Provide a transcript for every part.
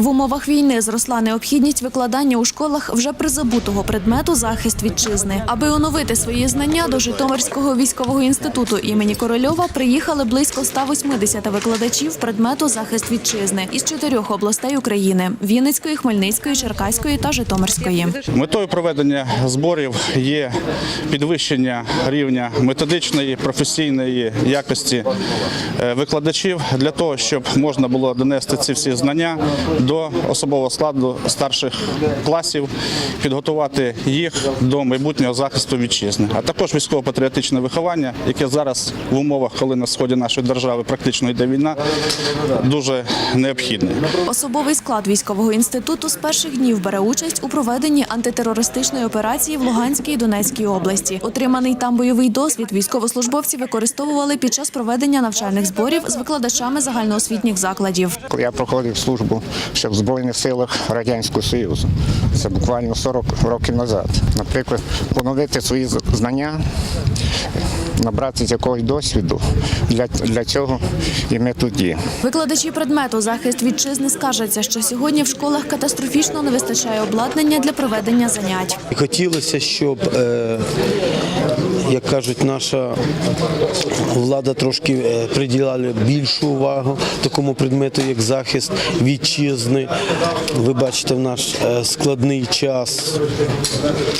В умовах війни зросла необхідність викладання у школах вже призабутого предмету захист вітчизни. Аби оновити свої знання до Житомирського військового інституту імені Корольова приїхали близько 180 викладачів предмету захист вітчизни із чотирьох областей України: Вінницької, Хмельницької, Черкаської та Житомирської. Метою проведення зборів є підвищення рівня методичної професійної якості е, викладачів для того, щоб можна було донести ці всі знання до особового складу старших класів, підготувати їх до майбутнього захисту вітчизни, а також військово-патріотичне виховання, яке зараз в умовах, коли на сході нашої держави практично йде війна, дуже необхідне. Особовий склад військового інституту з перших днів бере участь у проведенні антитерористичної операції в Луганській і Донецькій області. Отриманий там бойовий досвід військовослужбовці використовували під час проведення навчальних зборів з викладачами загальноосвітніх закладів. Я проходив службу ще в Збройних силах Радянського Союзу. Це буквально 40 років назад. Наприклад, поновити свої знання, набратися якогось досвіду. Для, для цього і ми тут є. Викладачі предмету захист вітчизни скаржаться, що сьогодні в школах катастрофічно не вистачає обладнання для проведення занять. Хотілося, щоб, е, як кажуть, наша влада трошки е, приділяла більшу увагу такому предмету, як захист вітчизни. Ви бачите, в наш е, складний час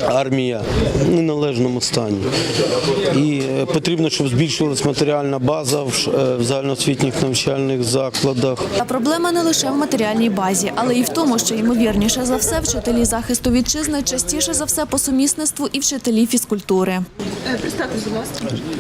армія в неналежному стані. І потрібно, щоб збільшувалась матеріальна база в ш- е, в загальноосвітніх навчальних закладах. Та проблема не лише в матеріальній базі, але й в тому, що ймовірніше за все вчителі захисту вітчизни частіше за все по сумісництву і вчителі фізкультури.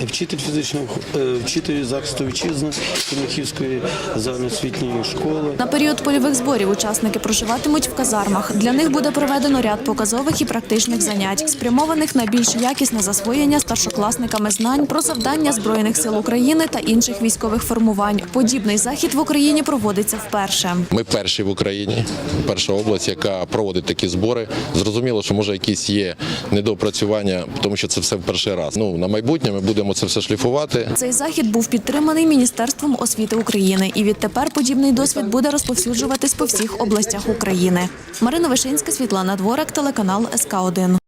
Вчитель фізичного е, вчитель захисту вітчизни Тимохівської загальноосвітньої школи. На період польових зборів учасники проживатимуть в казармах. Для них буде проведено ряд показових і практичних занять, спрямованих на більш якісне засвоєння старшокласниками знань про завдання збройних сил України та інших військових формувань. Подібний захід в Україні проводиться вперше. Ми перші в Україні, перша область, яка проводить такі збори. Зрозуміло, що може якісь є недоопрацювання, тому що це все в перший раз. Ну на майбутнє ми будемо це все шліфувати. Цей захід був підтриманий Міністерством освіти України, і відтепер подібний досвід буде розповсюджуватись по всіх областях України. Марина Вишинська, Світлана Дворак, телеканал СК 1